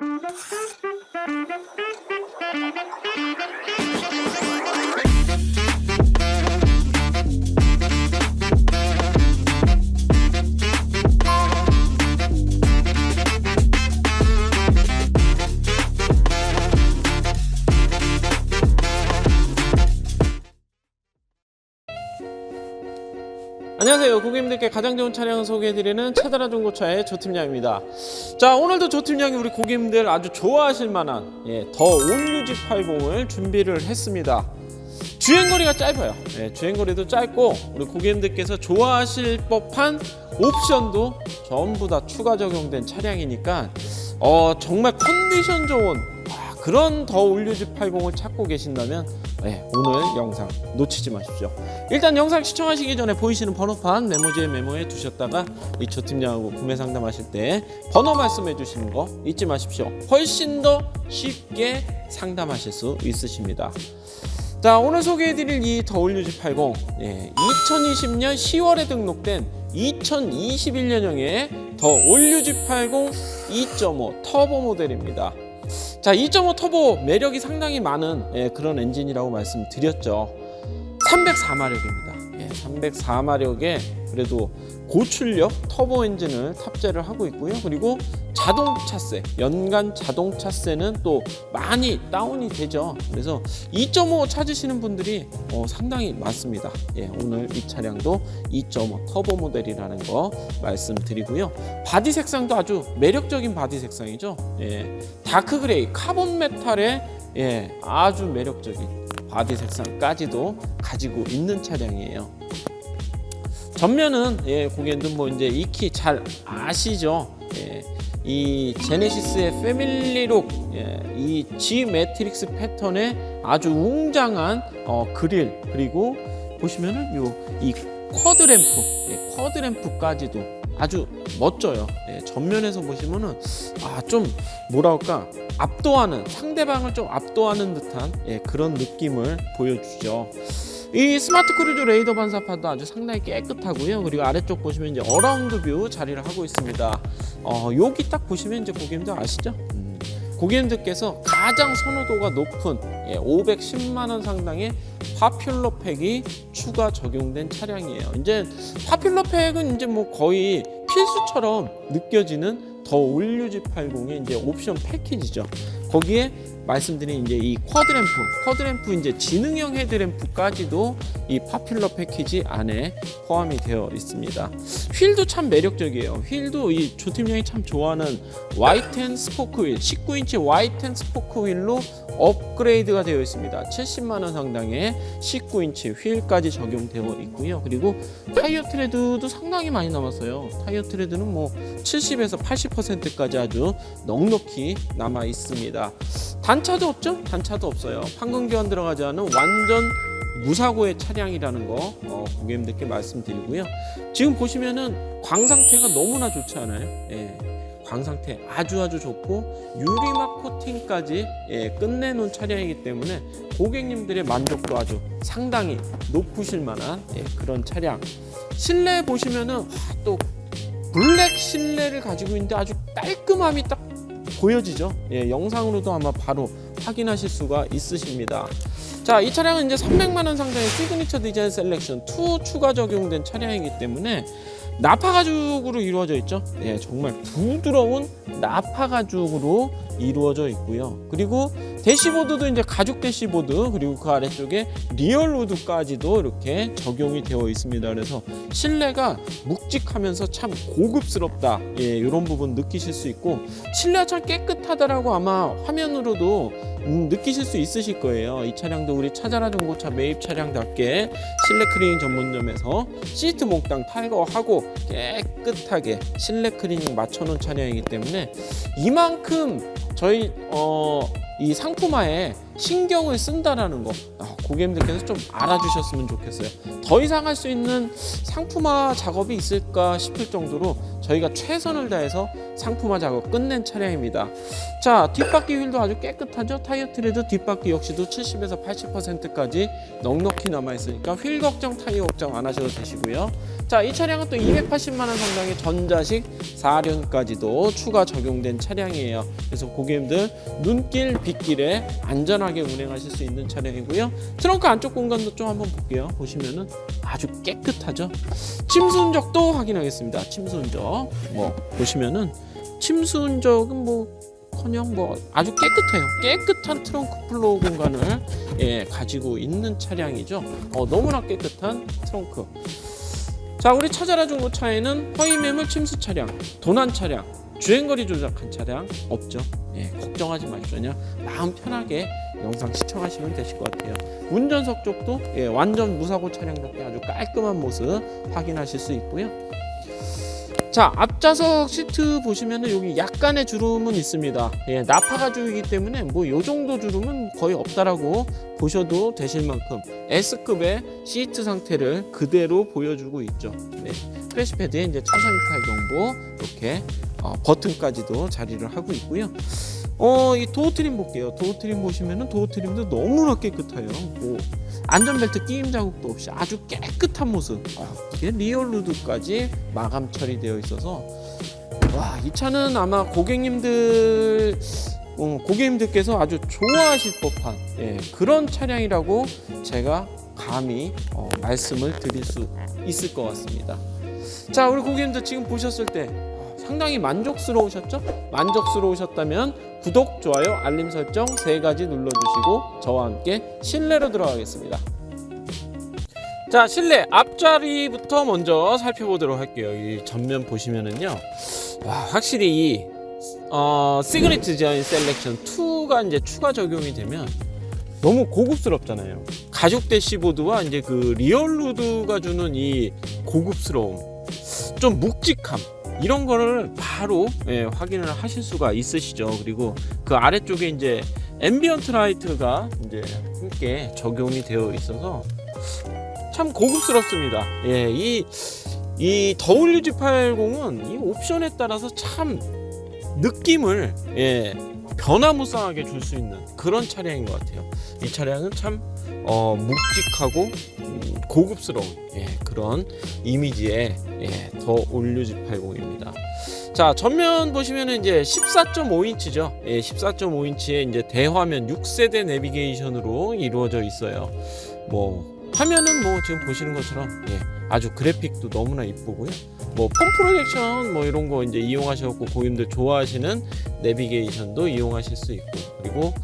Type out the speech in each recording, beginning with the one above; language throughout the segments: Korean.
Thank you. 안녕하세요. 고객님들께 가장 좋은 차량을 소개해드리는 차다라 중고차의 조팀장입니다. 자, 오늘도 조팀장이 우리 고객님들 아주 좋아하실 만한 예, 더 올유지 80을 준비를 했습니다. 주행거리가 짧아요. 예, 주행거리도 짧고 우리 고객님들께서 좋아하실 법한 옵션도 전부 다 추가 적용된 차량이니까 어, 정말 컨디션 좋은 아, 그런 더 올유지 80을 찾고 계신다면 네, 오늘 영상 놓치지 마십시오. 일단 영상 시청하시기 전에 보이시는 번호판 메모지에 메모해 두셨다가 이 조팀장하고 구매 상담하실 때 번호 말씀해 주시는 거 잊지 마십시오. 훨씬 더 쉽게 상담하실 수 있으십니다. 자 오늘 소개해드릴 이 더올유지 80 예, 2020년 10월에 등록된 2021년형의 더 올유지 80 2.5 터보 모델입니다. 자 2.5 터보 매력이 상당히 많은 예, 그런 엔진이라고 말씀드렸죠. 304마력입니다. 예, 304마력에 그래도 고출력 터보 엔진을 탑재를 하고 있고요. 그리고 자동 차세, 연간 자동 차세는 또 많이 다운이 되죠. 그래서 2.5 찾으시는 분들이 어, 상당히 많습니다. 예, 오늘 이 차량도 2.5 터보 모델이라는 거 말씀드리고요. 바디 색상도 아주 매력적인 바디 색상이죠. 예, 다크 그레이, 카본 메탈의 예, 아주 매력적인 바디 색상까지도 가지고 있는 차량이에요. 전면은 예, 고객님들 뭐 이제 익히 잘 아시죠? 예, 이 제네시스의 패밀리룩, 예, 이 G 매트릭스 패턴의 아주 웅장한 어, 그릴 그리고 보시면은 요 이 쿼드 램프, 예, 쿼드 램프까지도 아주 멋져요. 예, 전면에서 보시면은 아 좀 뭐랄까 압도하는 상대방을 좀 압도하는 듯한 예, 그런 느낌을 보여주죠. 이 스마트 크루즈 레이더 반사판도 아주 상당히 깨끗하고요. 그리고 아래쪽 보시면 이제 어라운드 뷰 자리를 하고 있습니다. 어, 여기 딱 보시면 이제 고객님들 아시죠? 음, 고객님들께서 가장 선호도가 높은 예, 510만 원 상당의 파퓰러 팩이 추가 적용된 차량이에요. 이제 파퓰러 팩은 이제 뭐 거의 필수처럼 느껴지는 더 올류지 80의 이제 옵션 패키지죠. 거기에 말씀드린 이제 이 쿼드램프, 쿼드램프 이제 지능형 헤드램프까지도 이 파퓰러 패키지 안에 포함이 되어 있습니다. 휠도 참 매력적이에요. 휠도 이 조팀장이 참 좋아하는 와이텐 스포크 휠, 19인치 와이텐 스포크 휠로 업그레이드가 되어 있습니다. 70만 원 상당의 19인치 휠까지 적용되어 있고요. 그리고 타이어 트레드도 상당히 많이 남았어요. 타이어 트레드는 뭐 70에서 80%까지 아주 넉넉히 남아 있습니다. 단 차도 없죠? 단차도 없어요. 판금 교환 들어가지 않은 완전 무사고의 차량이라는 거 어, 고객님들께 말씀드리고요. 지금 보시면은 광 상태가 너무나 좋지 않아요? 예. 광 상태 아주 아주 좋고 유리막 코팅까지 예, 끝내놓은 차량이기 때문에 고객님들의 만족도 아주 상당히 높으실 만한 예, 그런 차량. 실내 보시면은 와, 또 블랙 실내를 가지고 있는데 아주 깔끔함이 딱 보여지죠. 예, 영상으로도 아마 바로 확인하실 수가 있으십니다. 자, 이 차량은 이제 300만 원 상당의 시그니처 디자인 셀렉션 2 추가 적용된 차량이기 때문에 나파 가죽으로 이루어져 있죠. 예, 정말 부드러운 나파 가죽으로 이루어져 있고요. 그리고 대시보드도 이제 가죽 대시보드 그리고 그 아래쪽에 리얼 우드까지도 이렇게 적용이 되어 있습니다. 그래서 실내가 묵직하면서 참 고급스럽다. 예, 이런 부분 느끼실 수 있고 실내가 참 깨끗하다라고 아마 화면으로도 음, 느끼실 수 있으실 거예요. 이 차량도 우리 차자라 중고차 매입 차량답게 실내 클리닝 전문점에서 시트 몽땅 탈거하고 깨끗하게 실내 클리닝 맞춰놓은 차량이기 때문에 이만큼 저희 어, 이 상품화에 신경을 쓴다라는 거. 아, 고객님들께서 좀 알아주셨으면 좋겠어요. 더 이상 할 수 있는 상품화 작업이 있을까 싶을 정도로 저희가 최선을 다해서 상품화 작업 끝낸 차량입니다. 자, 뒷바퀴 휠도 아주 깨끗하죠. 타이어 트레드 뒷바퀴 역시도 70에서 80%까지 넉넉히 남아 있으니까 휠 걱정, 타이어 걱정 안 하셔도 되시고요. 자, 이 차량은 또 280만 원 상당의 전자식 4륜까지도 추가 적용된 차량이에요. 그래서 고객님들 눈길, 빗길에 안전하게 운행하실 수 있는 차량이고요. 트렁크 안쪽 공간도 좀 한번 볼게요. 보시면은 아주 깨끗하죠. 침수 흔적도 확인하겠습니다. 침수 흔적. 뭐 보시면은 침수 흔적은 뭐 커녕 뭐 아주 깨끗해요. 깨끗한 트렁크 플로우 공간을 예, 가지고 있는 차량이죠. 어, 너무나 깨끗한 트렁크. 자, 우리 찾아라 중고차에는 허위 매물 침수 차량, 도난 차량, 주행거리 조작한 차량 없죠. 예, 걱정하지. 그냥 마음 편하게 영상 시청하시면 되실 것 같아요. 운전석 쪽도 예, 완전 무사고 차량답게 아주 깔끔한 모습 확인하실 수 있고요. 자 앞좌석 시트 보시면은 여기 약간의 주름은 있습니다. 예, 나파 가죽이기 때문에 뭐 요 정도 주름은 거의 없다라고 보셔도 되실 만큼 S급의 시트 상태를 그대로 보여주고 있죠. 네, 크래시패드에 이제 차선 이탈 정보 이렇게 어, 버튼까지도 자리를 하고 있고요. 어, 이 도어 트림 볼게요. 도어 트림 보시면은 도어 트림도 너무나 깨끗해요. 뭐 안전벨트 끼임 자국도 없이 아주 깨끗한 모습. 아, 이게 리얼 루드까지 마감 처리되어 있어서 와, 이 차는 아마 고객님들 어, 고객님들께서 아주 좋아하실 법한 예, 그런 차량이라고 제가 감히 어, 말씀을 드릴 수 있을 것 같습니다. 자, 우리 고객님들 지금 보셨을 때 어, 상당히 만족스러우셨죠? 만족스러우셨다면 구독, 좋아요, 알림 설정 세 가지 눌러주시고 저와 함께 실내로 들어가겠습니다. 자, 실내 앞자리부터 먼저 살펴보도록 할게요. 이 전면 보시면은요, 와 확실히 이 어, 시그니트 디자인 셀렉션 2가 이제 추가 적용이 되면 너무 고급스럽잖아요. 가죽 대시보드와 이제 그 리얼루드가 주는 이 고급스러움, 좀 묵직함 이런 거를 바로 예, 확인을 하실 수가 있으시죠. 그리고 그 아래쪽에 이제 앰비언트 라이트가 이제 함께 적용이 되어 있어서 참 고급스럽습니다. 예, 이, 이 WG80은 이 옵션에 따라서 참 느낌을 예, 변화무쌍하게 줄 수 있는 그런 차량인 것 같아요. 이 차량은 참 어, 묵직하고 음, 고급스러운 예, 그런 이미지의 예, 더 올류지 80입니다. 자 전면 보시면은 이제 14.5인치죠. 예, 14.5인치의 이제 대화면 6세대 내비게이션으로 이루어져 있어요. 뭐 화면은 뭐 지금 보시는 것처럼 예, 아주 그래픽도 너무나 이쁘고요. 뭐 폼 프로젝션 뭐 이런 거 이제 이용하셔갖고 고객님들 좋아하시는 내비게이션도 이용하실 수 있고 그리고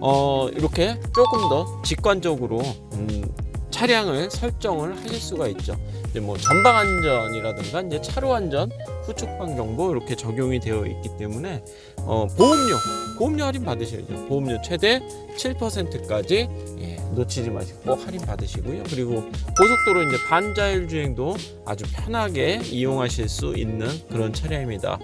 어 이렇게 조금 더 직관적으로 음, 차량을 설정을 하실 수가 있죠. 이제 뭐 전방 안전이라든가 이제 차로 안전, 후측방 정보 이렇게 적용이 되어 있기 때문에 어, 보험료 보험료 할인 받으셔야죠. 보험료 최대 7%까지 예, 놓치지 마시고 할인 받으시고요. 그리고 고속도로 이제 반자율 주행도 아주 편하게 이용하실 수 있는 그런 차량입니다.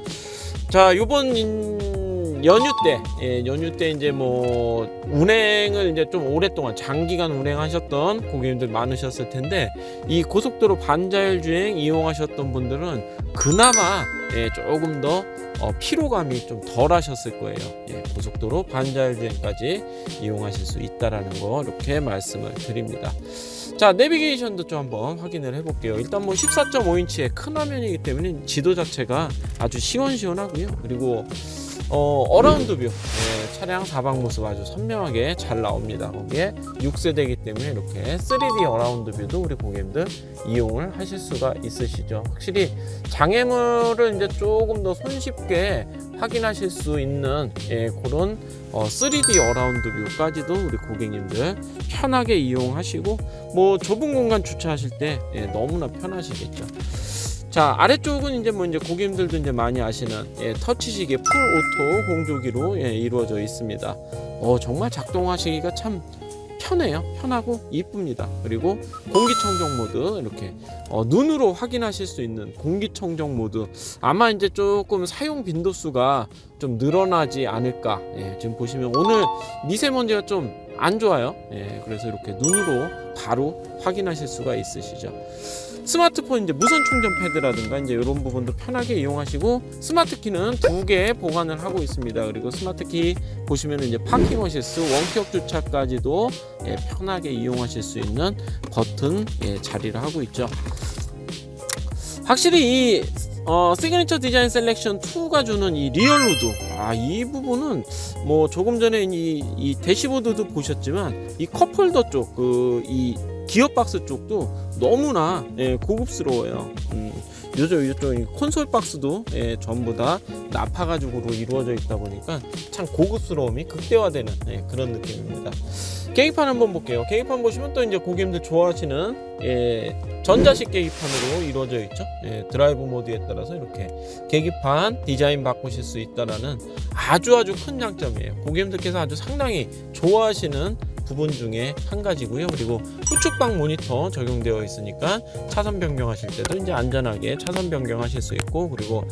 자, 요번 인- 연휴 때, 예, 연휴 때 이제 뭐 운행을 이제 좀 오랫동안 장기간 운행하셨던 고객님들 많으셨을 텐데 이 고속도로 반자율 주행 이용하셨던 분들은 그나마 예, 조금 더 어, 피로감이 좀 덜 하셨을 거예요. 예, 고속도로 반자율 주행까지 이용하실 수 있다라는 거 이렇게 말씀을 드립니다. 자 내비게이션도 좀 한번 확인을 해볼게요. 일단 뭐 14.5인치의 큰 화면이기 때문에 지도 자체가 아주 시원시원하고요. 그리고 어, 어라운드 뷰 예, 차량 사방 모습 아주 선명하게 잘 나옵니다. 거기에 6세대이기 때문에 이렇게 3D 어라운드 뷰도 우리 고객님들 이용을 하실 수가 있으시죠. 확실히 장애물을 이제 조금 더 손쉽게 확인하실 수 있는 예, 그런 어, 3D 어라운드 뷰까지도 우리 고객님들 편하게 이용하시고 뭐 좁은 공간 주차하실 때 예, 너무나 편하시겠죠. 자 아래쪽은 이제 뭐 이제 고객님들도 이제 많이 아시는 예, 터치식의 풀 오토 공조기로 예, 이루어져 있습니다. 어 정말 작동하시기가 참 편해요. 편하고 이쁩니다. 그리고 공기청정 모드 이렇게 어, 눈으로 확인하실 수 있는 공기청정 모드 아마 이제 조금 사용 빈도수가 좀 늘어나지 않을까. 예, 지금 보시면 오늘 미세먼지가 좀 안 좋아요. 예, 그래서 이렇게 눈으로 바로 확인하실 수가 있으시죠. 스마트폰 이제 무선 충전 패드라든가 이제 이런 부분도 편하게 이용하시고 스마트 키는 두 개 보관을 하고 있습니다. 그리고 스마트 키 보시면 이제 파킹 어시스 원격 주차까지도 예, 편하게 이용하실 수 있는 버튼 예, 자리를 하고 있죠. 확실히 이 어, 시그니처 디자인 셀렉션 2가 주는 이 리얼로드 아, 이 부분은 뭐 조금 전에 이, 이 대시보드도 보셨지만 이 컵홀더 쪽 그이 기어박스 쪽도 너무나 예, 고급스러워요. 음, 요즘 요즘 이 콘솔 박스도 예, 전부 다 나파 가죽으로 이루어져 있다 보니까 참 고급스러움이 극대화되는 예, 그런 느낌입니다. 계기판 한번 볼게요. 계기판 보시면 또 이제 고객님들 좋아하시는 예, 전자식 계기판으로 이루어져 있죠. 예, 드라이브 모드에 따라서 이렇게 계기판 디자인 바꾸실 수 있다라는 아주 아주 큰 장점이에요. 고객님들께서 아주 상당히 좋아하시는 부분 중에 한 가지고요. 그리고 후측방 모니터 적용되어 있으니까 차선 변경하실 때도 이제 안전하게 차선 변경하실 수 있고 그리고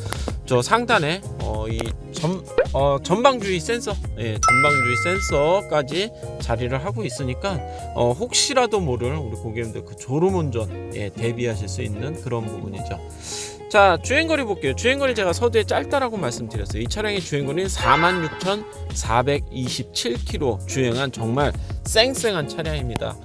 저 상단에 어, 이 전, 어, 전방주의 센서, 예, 전방주의 센서까지 자리를 하고 있으니까 어, 혹시라도 모를 우리 고객님들 그 졸음운전 예, 대비하실 수 있는 그런 부분이죠. 자 주행거리 볼게요. 주행거리 제가 서두에 짧다라고 말씀드렸어요. 이 차량의 주행거리는 46,427km 주행한 정말 쌩쌩한 차량입니다.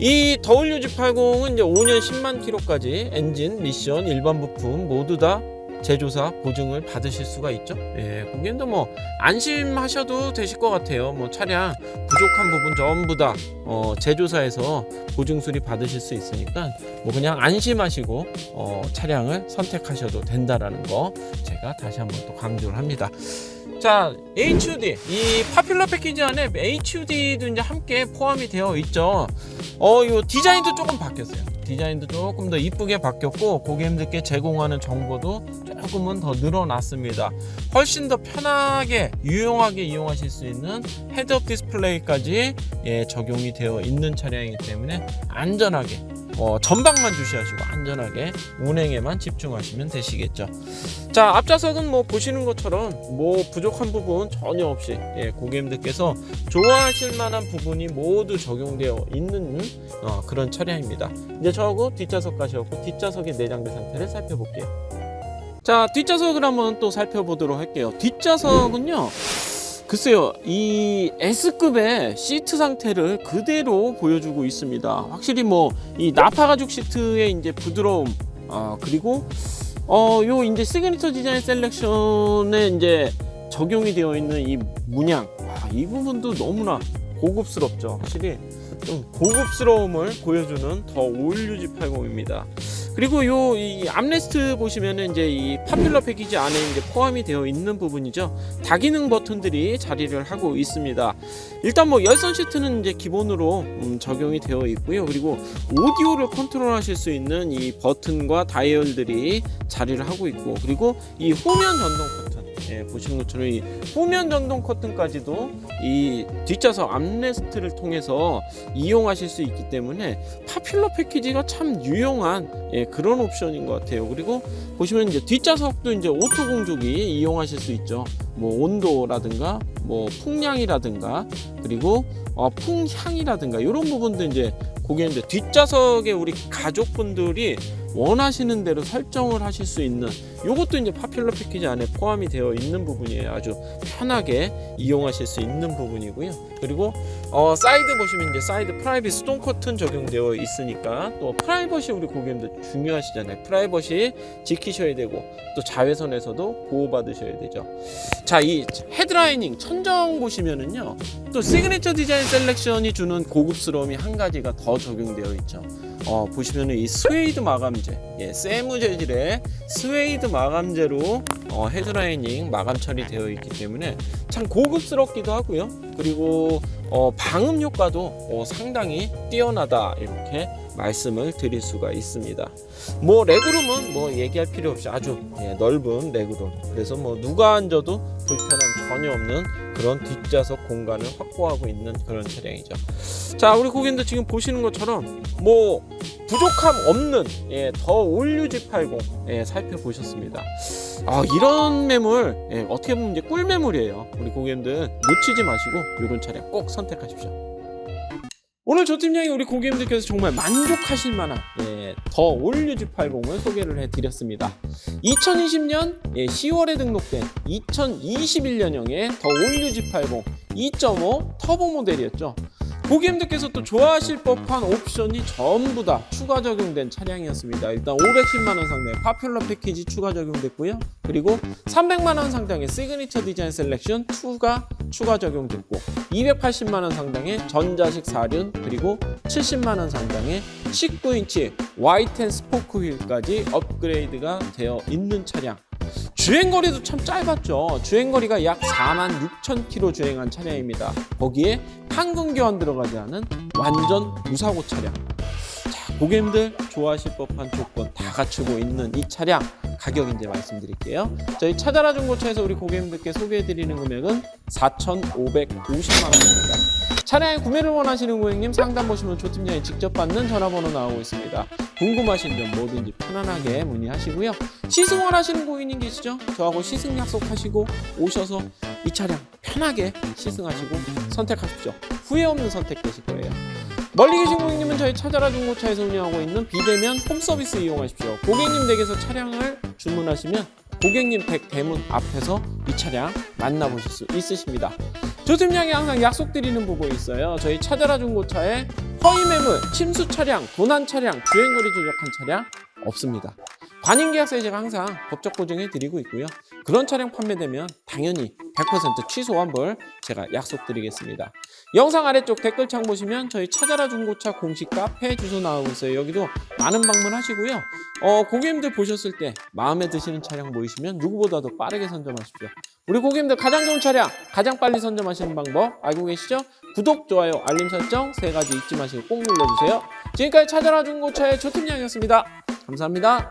이 WG80은 이제 5년 10만 킬로까지 엔진, 미션, 일반 부품 모두 다 제조사 보증을 받으실 수가 있죠. 예, 고객님도 뭐 안심하셔도 되실 것 같아요. 뭐 차량 부족한 부분 전부 다 어, 제조사에서 보증 수리 받으실 수 있으니까 뭐 그냥 안심하시고 어, 차량을 선택하셔도 된다라는 거 제가 다시 한번 또 강조를 합니다. 자, HUD 이 파퓰러 패키지 안에 HUD도 이제 함께 포함이 되어 있죠. 어, 이 디자인도 조금 바뀌었어요. 디자인도 조금 더 이쁘게 바뀌었고 고객님들께 제공하는 정보도 조금은 더 늘어났습니다. 훨씬 더 편하게 유용하게 이용하실 수 있는 헤드업 디스플레이까지 예, 적용이 되어 있는 차량이기 때문에 안전하게 어, 전방만 주시하시고 안전하게 운행에만 집중하시면 되시겠죠. 자 앞좌석은 뭐 보시는 것처럼 뭐 부족한 부분 전혀 없이 예, 고객님들께서 좋아하실 만한 부분이 모두 적용되어 있는 어, 그런 차량입니다. 이제 저하고 뒷좌석 가셔갖고 뒷좌석의 내장재 상태를 살펴볼게요. 자 뒷좌석을 한번 또 살펴보도록 할게요. 뒷좌석은요. 글쎄요, 이 S급의 시트 상태를 그대로 보여주고 있습니다. 확실히 뭐 이 나파 가죽 시트의 이제 부드러움, 아 그리고 어요 이제 시그니처 디자인 셀렉션에 이제 적용이 되어 있는 이 문양, 아, 이 부분도 너무나 고급스럽죠. 확실히 좀 고급스러움을 보여주는 더 OLUG 80입니다. 그리고 요 이 암레스트 보시면은 이제 이 파퓰러 패키지 안에 이제 포함이 되어 있는 부분이죠. 다기능 버튼들이 자리를 하고 있습니다. 일단 뭐 열선 시트는 이제 기본으로 음, 적용이 되어 있고요. 그리고 오디오를 컨트롤하실 수 있는 이 버튼과 다이얼들이 자리를 하고 있고 그리고 이 후면 전동 예, 보시는 것처럼 이 후면 전동 커튼까지도 이 뒷좌석 암레스트를 통해서 이용하실 수 있기 때문에 파퓰러 패키지가 참 유용한 예, 그런 옵션인 것 같아요. 그리고 보시면 이제 뒷좌석도 이제 오토 공조기 이용하실 수 있죠. 뭐 온도라든가 뭐 풍량이라든가 그리고 어, 풍향이라든가 이런 부분도 이제 고객님들 뒷좌석에 우리 가족분들이 원하시는 대로 설정을 하실 수 있는 이것도 이제 파퓰러 패키지 안에 포함이 되어 있는 부분이에요. 아주 편하게 이용하실 수 있는 부분이고요. 그리고 어, 사이드 보시면 이제 사이드 프라이빗 스톤 커튼 적용되어 있으니까 또 프라이버시 우리 고객님들 중요하시잖아요. 프라이버시 지키셔야 되고 또 자외선에서도 보호받으셔야 되죠. 자, 이 헤드라이닝 천정 보시면은요. 또 시그니처 디자인 셀렉션이 주는 고급스러움이 한 가지가 더 적용되어 있죠. 어, 보시면은 이 스웨이드 마감재, 예, 세무 재질의 스웨이드 마감재로 어, 헤드라이닝 마감 처리되어 있기 때문에 참 고급스럽기도 하고요. 그리고 어, 방음 효과도 어, 상당히 뛰어나다 이렇게 말씀을 드릴 수가 있습니다. 뭐 레그룸은 뭐 얘기할 필요 없이 아주 예, 넓은 레그룸. 그래서 뭐 누가 앉아도 불편함 전혀 없는 그런 뒷좌석 공간을 확보하고 있는 그런 차량이죠. 자, 우리 고객님들 지금 보시는 것처럼 뭐 부족함 없는 예, 더 올류지 80 예, 살펴보셨습니다. 아, 이런 매물 예, 어떻게 보면 이제 꿀 매물이에요. 우리 고객님들 놓치지 마시고 이런 차량 꼭 선택하십시오. 오늘 조 팀장이 우리 고객님들께서 정말 만족하실 만한 예, 더 올류지 80을 소개를 해드렸습니다. 2020년 10월에 등록된 2021년형의 더 올류지 80 2.5 터보 모델이었죠. 고객님들께서 또 좋아하실 법한 옵션이 전부 다 추가 적용된 차량이었습니다. 일단 510만 원 상당의 파퓰러 패키지 추가 적용됐고요. 그리고 300만 원 상당의 시그니처 디자인 셀렉션 2가 추가 적용됐고 280만 원 상당의 전자식 사륜 그리고 70만 원 상당의 19인치 Y10 스포크 휠까지 업그레이드가 되어 있는 차량. 주행거리도 참 짧았죠. 주행거리가 약 4만 6천 킬로 주행한 차량입니다. 거기에 한금 교환 들어가지 않은 완전 무사고 차량. 자, 고객님들 좋아하실 법한 조건 다 갖추고 있는 이 차량 가격 이제 말씀드릴게요. 저희 찾아라 중고차에서 우리 고객님들께 소개해드리는 금액은 4,550만 원입니다. 차량의 구매를 원하시는 고객님 상담 보시면 조 팀장이 직접 받는 전화번호 나오고 있습니다. 궁금하신 점 뭐든지 편안하게 문의하시고요. 시승 원하시는 고객님 계시죠? 저하고 시승 약속하시고 오셔서 이 차량 편하게 시승하시고 선택하십시오. 후회 없는 선택 되실 거예요. 멀리 계신 고객님은 저희 찾아라 중고차에서 운영하고 있는 비대면 홈 서비스 이용하십시오. 고객님 댁에서 차량을 주문하시면 고객님 댁 대문 앞에서 이 차량 만나보실 수 있으십니다. 조팀장이 항상 약속드리는 부분이 있어요. 저희 찾아라 중고차에 허위 매물, 침수 차량, 도난 차량, 주행거리 조작한 차량 없습니다. 관인계약서에 제가 항상 법적 보증해 드리고 있고요. 그런 차량 판매되면 당연히 100% 취소 환불 제가 약속드리겠습니다. 영상 아래쪽 댓글창 보시면 저희 찾아라 중고차 공식 카페 주소 나오고 있어요. 여기도 많은 방문하시고요. 어, 고객님들 보셨을 때 마음에 드시는 차량 보이시면 누구보다도 빠르게 선점하십시오. 우리 고객님들 가장 좋은 차량 가장 빨리 선점하시는 방법 알고 계시죠? 구독, 좋아요, 알림 설정 세 가지 잊지 마시고 꼭 눌러주세요. 지금까지 찾아라 중고차의 조팀장이었습니다. 감사합니다.